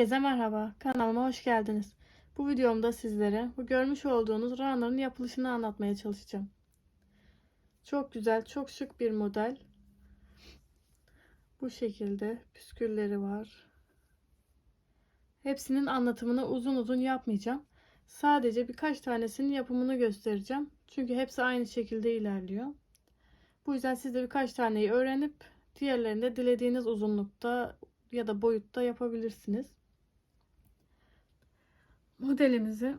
Herkese merhaba. Kanalıma hoş geldiniz. Bu videomda sizlere bu görmüş olduğunuz runner'ın yapılışını anlatmaya çalışacağım. Çok güzel, çok şık bir model. Bu şekilde püskülleri var. Hepsinin anlatımını uzun uzun yapmayacağım. Sadece birkaç tanesinin yapımını göstereceğim. Çünkü hepsi aynı şekilde ilerliyor. Bu yüzden siz de birkaç taneyi öğrenip diğerlerini de dilediğiniz uzunlukta ya da boyutta yapabilirsiniz. Modelimizi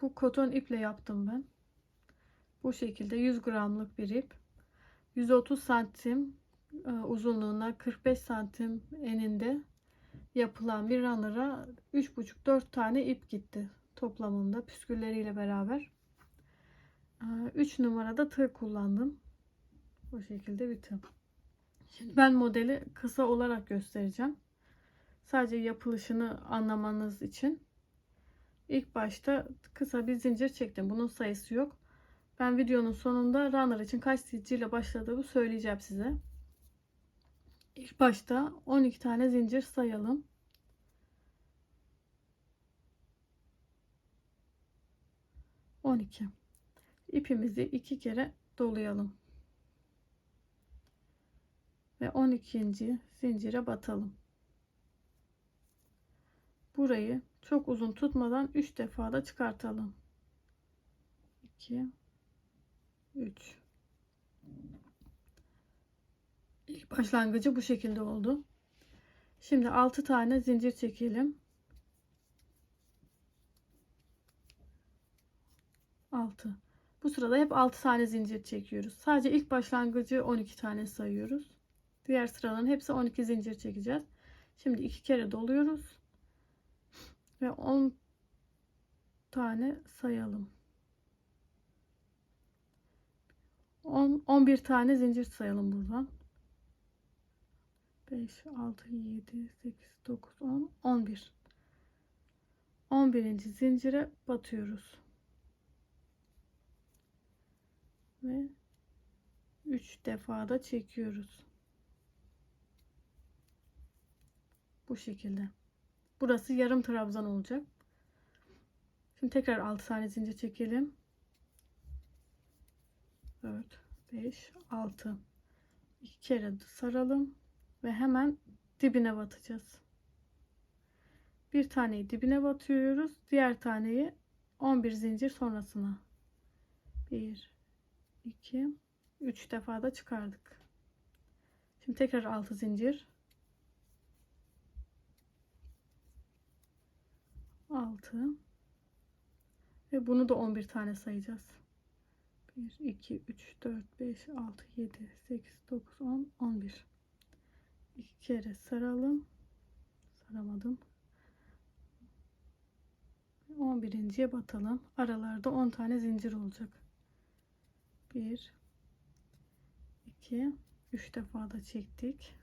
bu koton iple yaptım ben. Bu şekilde 100 gramlık bir ip. 130 santim e, uzunluğuna 45 santim eninde yapılan bir runner'a 3,5-4 tane ip gitti toplamında püskülleriyle beraber. 3 numarada tığ kullandım. Bu şekilde bir tığ. Şimdi ben modeli kısa olarak göstereceğim. Sadece yapılışını anlamanız için. İlk başta kısa bir zincir çektim. Bunun sayısı yok. Ben videonun sonunda runner için kaç zincirle başladığımı söyleyeceğim size. İlk başta 12 tane zincir sayalım. On iki. İpimizi iki kere dolayalım ve 12. zincire batalım. Burayı çok uzun tutmadan 3 defa da çıkartalım. 2 3 İlk başlangıcı bu şekilde oldu. Şimdi 6 tane zincir çekelim. 6. Bu sırada hep 6 tane zincir çekiyoruz. Sadece ilk başlangıcı 12 tane sayıyoruz. Diğer sıraların hepsi 12 zincir çekeceğiz. Şimdi iki kere doluyoruz. Ve 10 tane sayalım. 10 11 tane zincir sayalım buradan. 5 6 7 8 9 10 11. 11. zincire batıyoruz. Ve 3 defa da çekiyoruz. Bu şekilde. Burası yarım trabzan olacak. Şimdi tekrar 6 tane zincir çekelim. 4, 5, 6. İki kere saralım ve hemen dibine batacağız. Bir taneyi dibine batıyoruz. Diğer taneyi 11 zincir sonrasına. 1 2 3 defa da çıkardık. Şimdi tekrar 6 zincir 6 ve bunu da 11 tane sayacağız. 1 2 3 4 5 6 7 8 9 10 11 2 kere saralım. Saramadım. 11.ye batalım. Aralarda 10 tane zincir olacak. 1 2 3 defa da çektik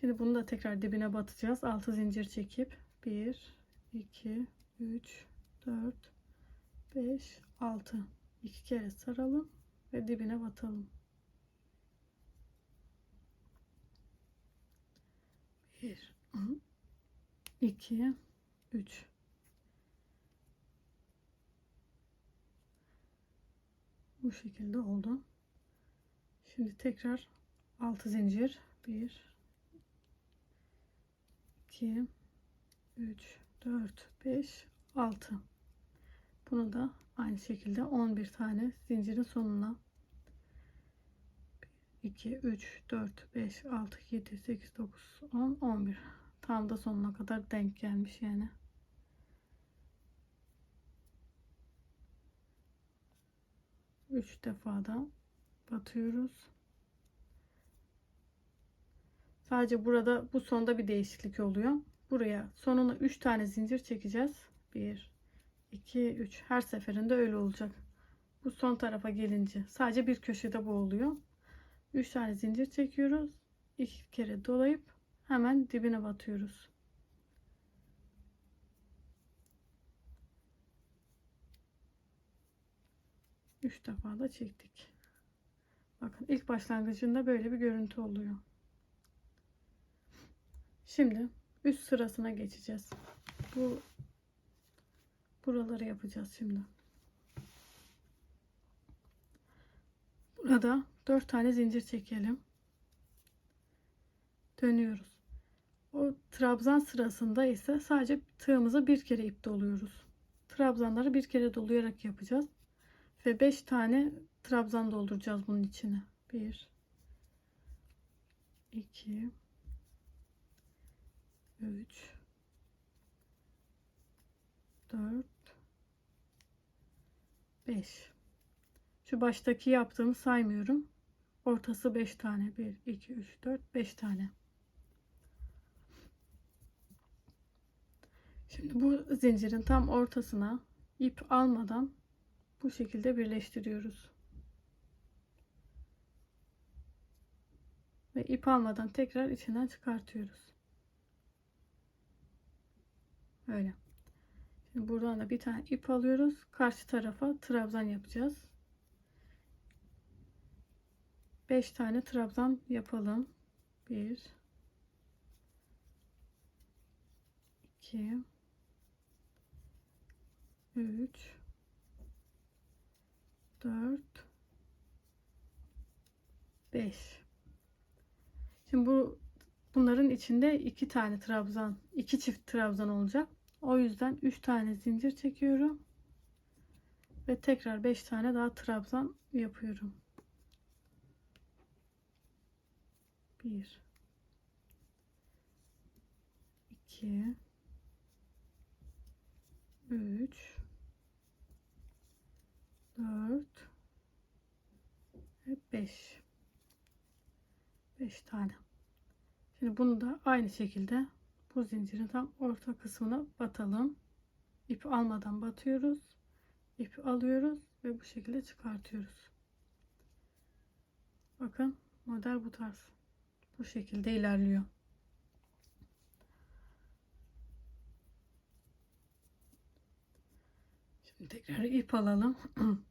Şimdi bunu da tekrar dibine batacağız. 6 zincir çekip 1 2 3 4 5 6 2 kere saralım ve dibine batalım. 1 2 3 Bu şekilde oldu. Şimdi tekrar 6 zincir 1 2 3 4 5 6 bunu da aynı şekilde 11 tane zincirin sonuna. 2 3 4 5 6 7 8 9 10 11 tam da sonuna kadar denk gelmiş yani. Üç defa da batıyoruz Sadece burada bu sonda bir değişiklik oluyor. Buraya sonuna 3 tane zincir çekeceğiz. 1 2 3 her seferinde öyle olacak. Bu son tarafa gelince sadece bir köşede bu oluyor. 3 tane zincir çekiyoruz. 2 kere dolayıp hemen dibine batıyoruz. Üç defa da çektik. Bakın ilk başlangıcında böyle bir görüntü oluyor. Şimdi üst sırasına geçeceğiz. Bu buraları yapacağız şimdi. Burada 4 tane zincir çekelim. Dönüyoruz. O trabzan sırasında ise sadece tığımızı bir kere ip doluyoruz. Trabzanları bir kere dolayarak yapacağız. Ve 5 tane trabzan dolduracağız bunun içine. 1 2 3 4 5 Şu baştaki yaptığımı saymıyorum. Ortası 5 tane. 1 2 3 4 5 tane. Şimdi bu zincirin tam ortasına ip almadan bu şekilde birleştiriyoruz. Ve ip almadan tekrar içinden çıkartıyoruz. Öyle. Şimdi buradan da bir tane ip alıyoruz. Karşı tarafa trabzan yapacağız. 5 tane trabzan yapalım. 1 2 3 4 5 Şimdi bu bunların içinde iki tane trabzan, iki çift trabzan olacak. O yüzden 3 tane zincir çekiyorum. Ve tekrar 5 tane daha trabzan yapıyorum. 1 2 3 4 ve 5 5 tane. Şimdi bunu da aynı şekilde bu zincirin tam orta kısmına batalım. İp almadan batıyoruz. İp alıyoruz ve bu şekilde çıkartıyoruz. Bakın model bu tarz. Bu şekilde ilerliyor. Şimdi tekrar ip alalım.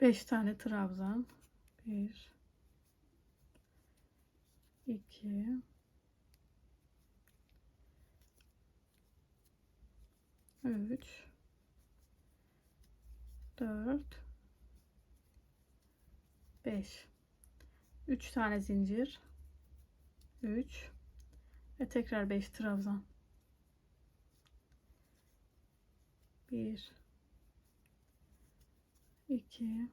5 tane trabzan. 1 2 3 4 5 3 tane zincir. 3 ve tekrar 5 trabzan. 1 2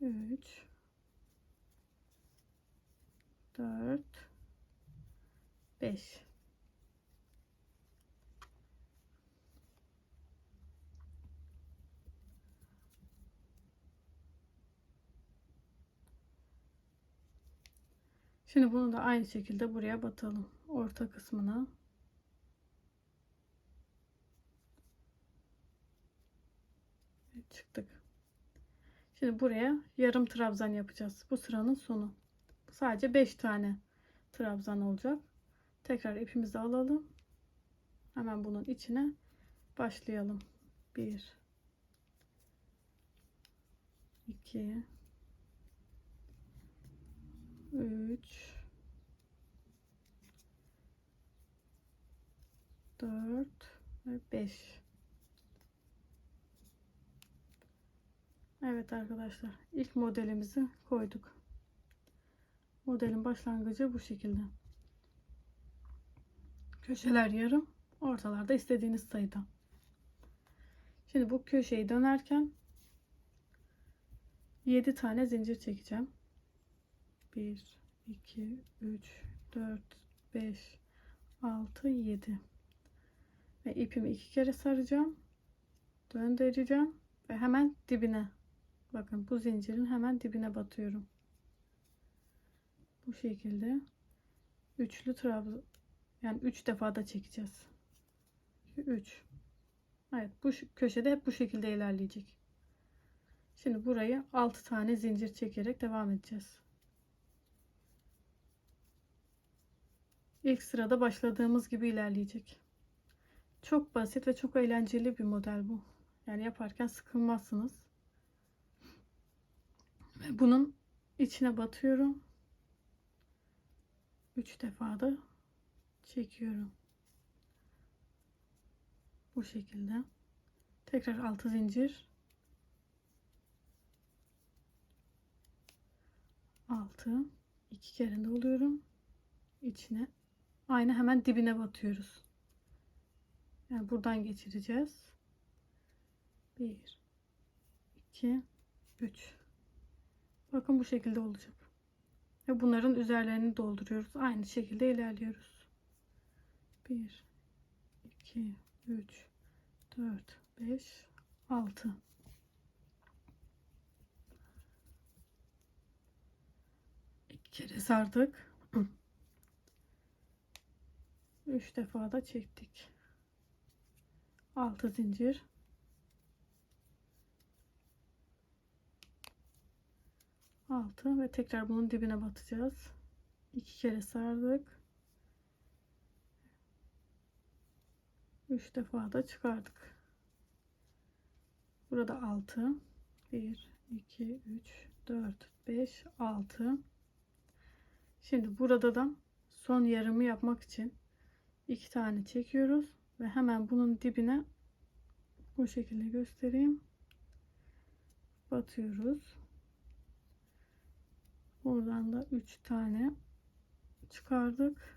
3 4 5 Şimdi bunu da aynı şekilde buraya batalım. Orta kısmına. Çıktık. Şimdi buraya yarım trabzan yapacağız. Bu sıranın sonu. Sadece 5 tane trabzan olacak. Tekrar ipimizi alalım. Hemen bunun içine başlayalım. 1 2 3 4 ve 5 Evet arkadaşlar ilk modelimizi koyduk. Modelin başlangıcı bu şekilde. Köşeler yarım, ortalarda istediğiniz sayıda. Şimdi bu köşeyi dönerken 7 tane zincir çekeceğim. 1 2 3 4 5 6 7 ve ipimi iki kere saracağım. Döndüreceğim. Ve hemen dibine. Bakın bu zincirin hemen dibine batıyorum. Bu şekilde. Üçlü trabzan yani üç defa da çekeceğiz. 3 Evet bu köşede hep bu şekilde ilerleyecek. Şimdi burayı 6 tane zincir çekerek devam edeceğiz. İlk sırada başladığımız gibi ilerleyecek çok basit ve çok eğlenceli bir model bu yani yaparken sıkılmazsınız ve bunun içine batıyorum 3 defa da çekiyorum. Bu şekilde. Tekrar 6 zincir. 6 iki kere doluyorum. içine. Aynı hemen dibine batıyoruz. Yani buradan geçireceğiz. 1 2 3 Bakın bu şekilde olacak. Ve bunların üzerlerini dolduruyoruz. Aynı şekilde ilerliyoruz. 1 2 3 4 5 6 İki kere sardık. 3 defa da çektik. 6 zincir. Altı ve tekrar bunun dibine batacağız. İki kere sardık. Üç defa da çıkardık. Burada altı. Bir, iki, üç, dört, beş, altı. Şimdi burada da son yarımı yapmak için iki tane çekiyoruz ve hemen bunun dibine bu şekilde göstereyim. Batıyoruz. Buradan da 3 tane çıkardık.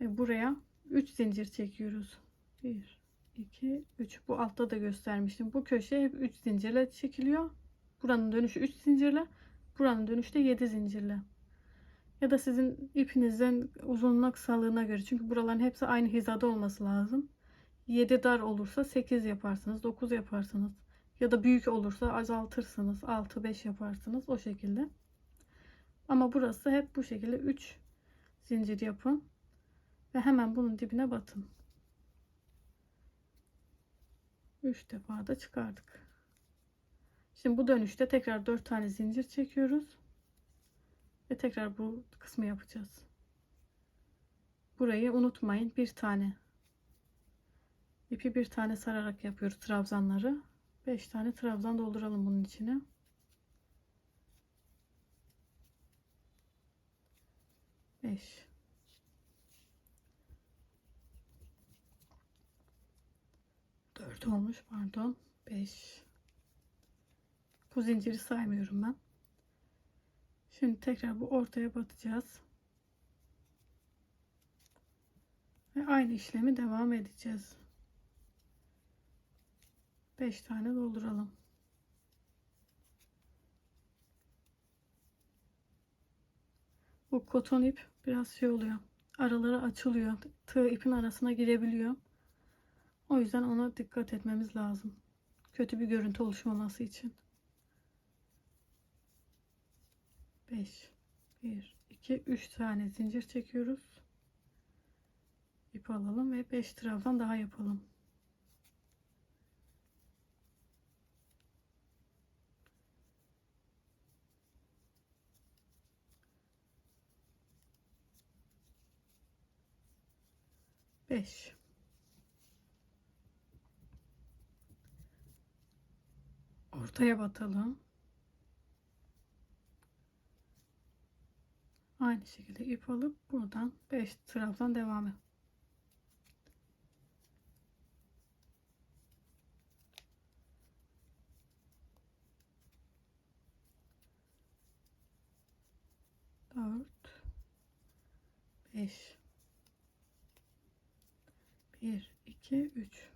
Ve buraya 3 zincir çekiyoruz. 1 2 3 bu altta da göstermiştim. Bu köşe hep 3 zincirle çekiliyor. Buranın dönüşü 3 zincirle, buranın dönüşü de 7 zincirle. Ya da sizin ipinizin uzunluğuna kısalığına göre. Çünkü buraların hepsi aynı hizada olması lazım. 7 dar olursa 8 yaparsınız, 9 yaparsınız. Ya da büyük olursa azaltırsınız. 6 5 yaparsınız o şekilde. Ama burası hep bu şekilde 3 zincir yapın ve hemen bunun dibine batın. 3 defa da çıkardık. Şimdi bu dönüşte tekrar 4 tane zincir çekiyoruz. Ve tekrar bu kısmı yapacağız. Burayı unutmayın. Bir tane ipi bir tane sararak yapıyoruz trabzanları. 5 tane trabzan dolduralım bunun içine. Beş. Dört olmuş pardon. Beş. Bu zinciri saymıyorum ben. Şimdi tekrar bu ortaya batacağız. Ve aynı işlemi devam edeceğiz. 5 tane dolduralım. Bu koton ip biraz şey oluyor. Araları açılıyor. Tığ ipin arasına girebiliyor. O yüzden ona dikkat etmemiz lazım. Kötü bir görüntü oluşmaması için. 5 1 2 3 tane zincir çekiyoruz. İp alalım ve 5 trabzan daha yapalım. 5 ortaya batalım aynı şekilde ip alıp buradan 5 trabzan devam et. Dört beş. 1 2 3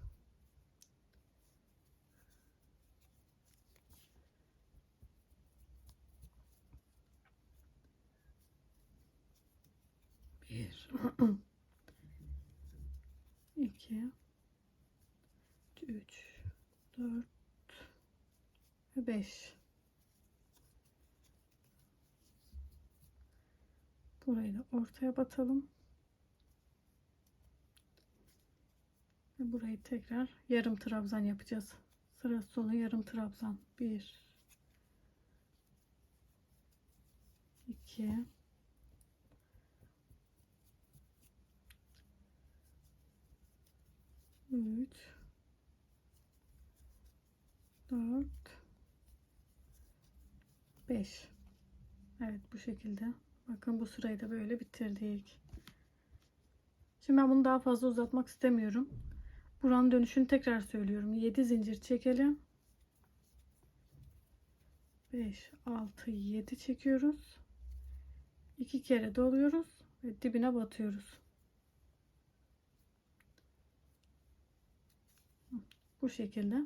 bir iki üç dört ve beş. Burayı da ortaya batalım. Ve burayı tekrar yarım trabzan yapacağız. Sıra sonu yarım trabzan. 1 2 3 4 5 Evet bu şekilde Bakın bu sırayı da böyle bitirdik. Şimdi ben bunu daha fazla uzatmak istemiyorum. Buranın dönüşünü tekrar söylüyorum. 7 zincir çekelim. 5, 6, 7 çekiyoruz. 2 kere doluyoruz ve dibine batıyoruz. Bu şekilde.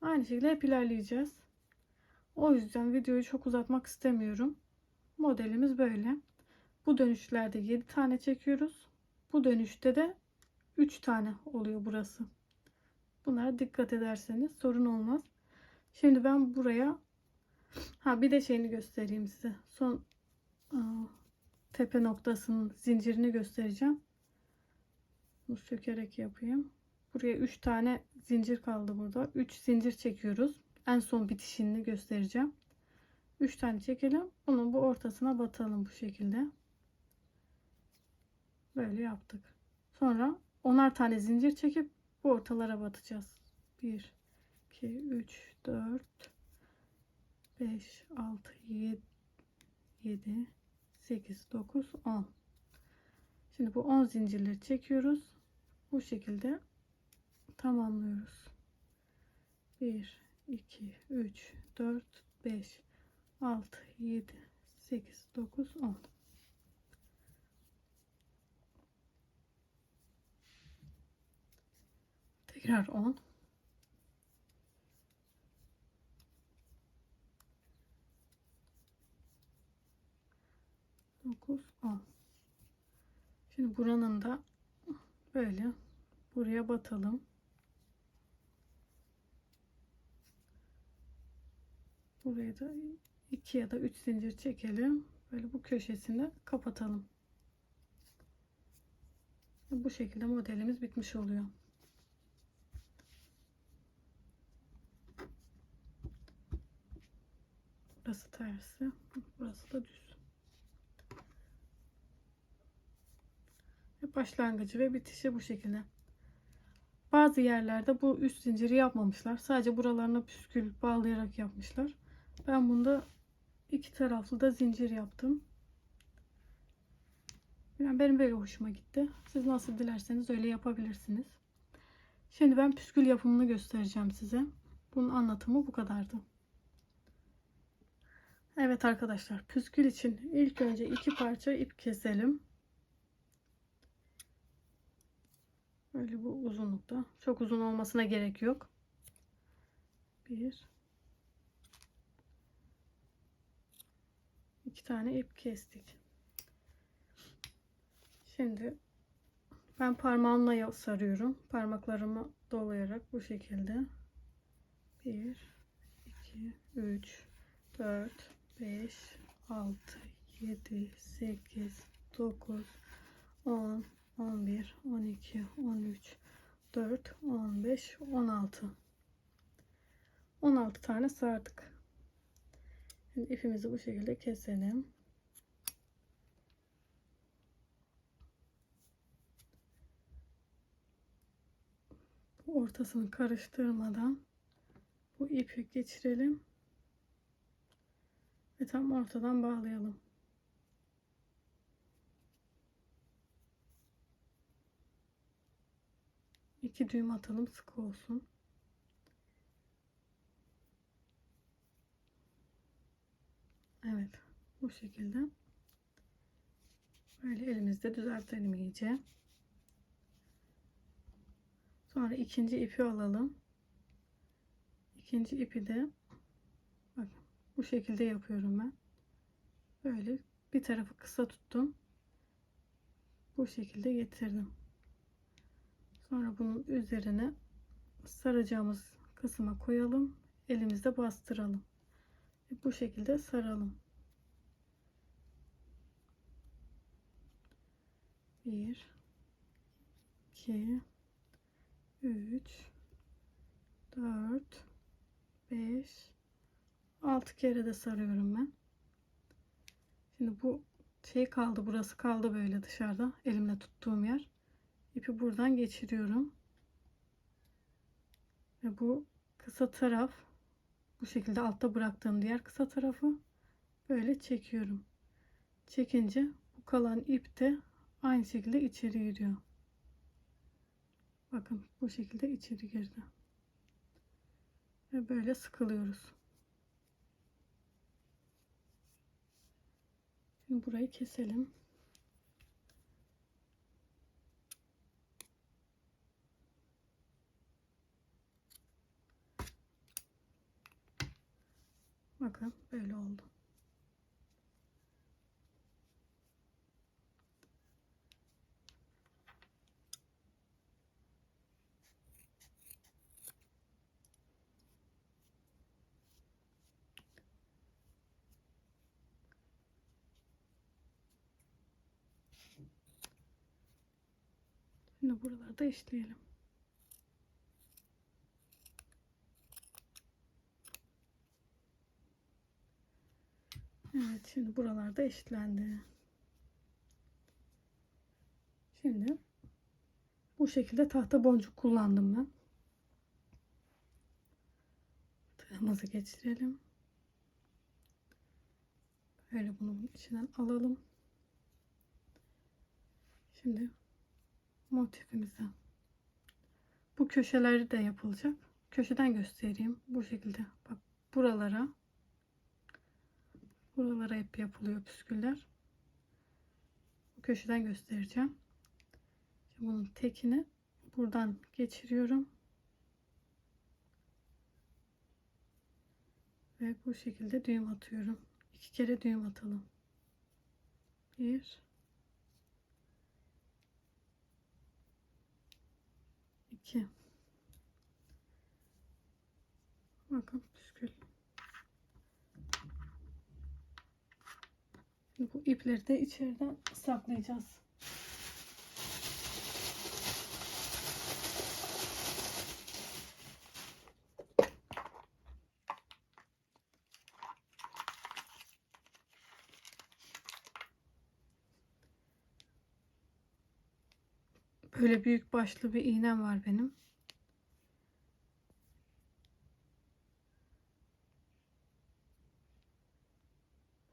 Aynı şekilde hep ilerleyeceğiz. O yüzden videoyu çok uzatmak istemiyorum. Modelimiz böyle. Bu dönüşlerde 7 tane çekiyoruz. Bu dönüşte de 3 tane oluyor burası. Bunlara dikkat ederseniz sorun olmaz. Şimdi ben buraya ha bir de şeyini göstereyim size. Son aa, tepe noktasının zincirini göstereceğim. Bunu sökerek yapayım. Buraya 3 tane zincir kaldı burada. 3 zincir çekiyoruz. En son bitişini göstereceğim. 3 tane çekelim. Bunun bu ortasına batalım bu şekilde. Böyle yaptık. Sonra onar tane zincir çekip bu ortalara batacağız. 1 2 3 4 5 6 7 7 8 9 10 Şimdi bu 10 zincirleri çekiyoruz. Bu şekilde tamamlıyoruz. 1 2 3 4 5 6 7 8 9 10 Tekrar 10 9 10 Şimdi buranın da böyle buraya batalım. Buraya da 2 ya da 3 zincir çekelim. Böyle bu köşesini kapatalım. Bu şekilde modelimiz bitmiş oluyor. Burası tersi. Burası da düz. Başlangıcı ve bitişi bu şekilde. Bazı yerlerde bu üst zinciri yapmamışlar. Sadece buralarına püskül bağlayarak yapmışlar. Ben bunda iki taraflı da zincir yaptım. Yani benim böyle hoşuma gitti. Siz nasıl dilerseniz öyle yapabilirsiniz. Şimdi ben püskül yapımını göstereceğim size. Bunun anlatımı bu kadardı. Evet arkadaşlar püskül için ilk önce iki parça ip keselim. Böyle bu uzunlukta. Çok uzun olmasına gerek yok. Bir. İki tane ip kestik. Şimdi ben parmağımla sarıyorum. Parmaklarımı dolayarak bu şekilde. 1 2 3 4 5 6 7 8 9 10 11 12 13 4 15 16 16 tane sardık. Şimdi ipimizi bu şekilde keselim. Bu ortasını karıştırmadan bu ipi geçirelim ve tam ortadan bağlayalım. İki düğüm atalım sık olsun. Evet. Bu şekilde. Böyle elimizde düzeltelim iyice. Sonra ikinci ipi alalım. İkinci ipi de bakın bu şekilde yapıyorum ben. Böyle bir tarafı kısa tuttum. Bu şekilde getirdim. Sonra bunun üzerine saracağımız kısma koyalım. Elimizde bastıralım. Bu şekilde saralım. 1 2 3 4 5 6 kere de sarıyorum ben. Şimdi bu şey kaldı burası kaldı böyle dışarıda elimle tuttuğum yer. İpi buradan geçiriyorum. Ve bu kısa taraf bu şekilde altta bıraktığım diğer kısa tarafı böyle çekiyorum. Çekince bu kalan ip de aynı şekilde içeri giriyor. Bakın bu şekilde içeri girdi. Ve böyle sıkılıyoruz. Şimdi burayı keselim. Bakın böyle oldu. Şimdi buralarda işleyelim. Evet şimdi buralarda eşitlendi. Şimdi bu şekilde tahta boncuk kullandım ben. Tığımızı geçirelim. Böyle bunu bunun içinden alalım. Şimdi motifimize bu köşeleri de yapılacak. Köşeden göstereyim. Bu şekilde bak buralara buralara hep yapılıyor püsküller. Bu köşeden göstereceğim. Şimdi bunun tekini buradan geçiriyorum. Ve bu şekilde düğüm atıyorum. İki kere düğüm atalım. Bir. iki. Bakın püskül. Şimdi bu ipleri de içeriden saklayacağız. Böyle büyük başlı bir iğnem var benim.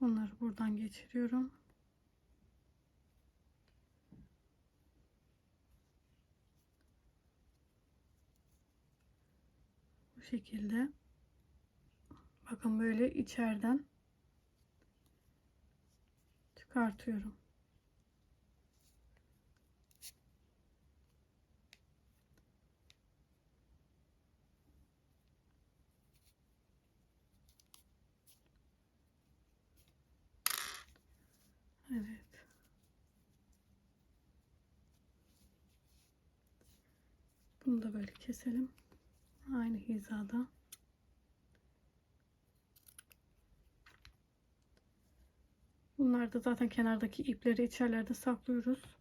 Bunları buradan geçiriyorum. Bu şekilde. Bakın böyle içeriden çıkartıyorum. Evet. Bunu da böyle keselim. Aynı hizada. Bunlar da zaten kenardaki ipleri içerlerde saklıyoruz.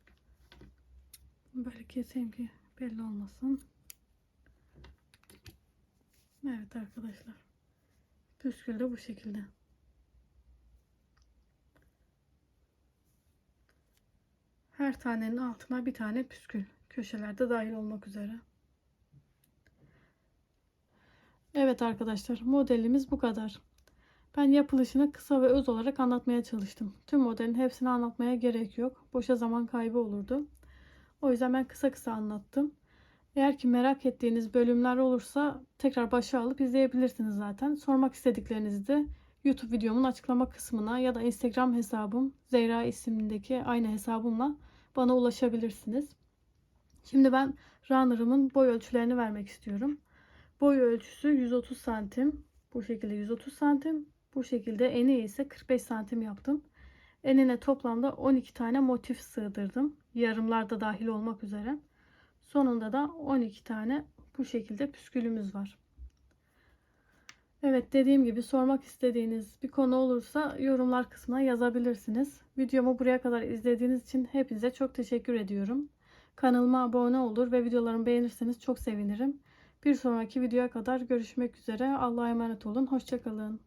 Böyle keseyim ki belli olmasın. Evet arkadaşlar. Püskül de bu şekilde. Her tanenin altına bir tane püskül. Köşelerde dahil olmak üzere. Evet arkadaşlar modelimiz bu kadar. Ben yapılışını kısa ve öz olarak anlatmaya çalıştım. Tüm modelin hepsini anlatmaya gerek yok. Boşa zaman kaybı olurdu. O yüzden ben kısa kısa anlattım. Eğer ki merak ettiğiniz bölümler olursa tekrar başa alıp izleyebilirsiniz zaten. Sormak istediklerinizi de YouTube videomun açıklama kısmına ya da Instagram hesabım Zeyra ismindeki aynı hesabımla bana ulaşabilirsiniz. Şimdi ben runner'ımın boy ölçülerini vermek istiyorum. Boy ölçüsü 130 santim. Bu şekilde 130 santim. Bu şekilde eni ise 45 santim yaptım. Enine toplamda 12 tane motif sığdırdım. Yarımlar da dahil olmak üzere. Sonunda da 12 tane bu şekilde püskülümüz var. Evet dediğim gibi sormak istediğiniz bir konu olursa yorumlar kısmına yazabilirsiniz. Videomu buraya kadar izlediğiniz için hepinize çok teşekkür ediyorum. Kanalıma abone olur ve videolarımı beğenirseniz çok sevinirim. Bir sonraki videoya kadar görüşmek üzere. Allah'a emanet olun. Hoşçakalın.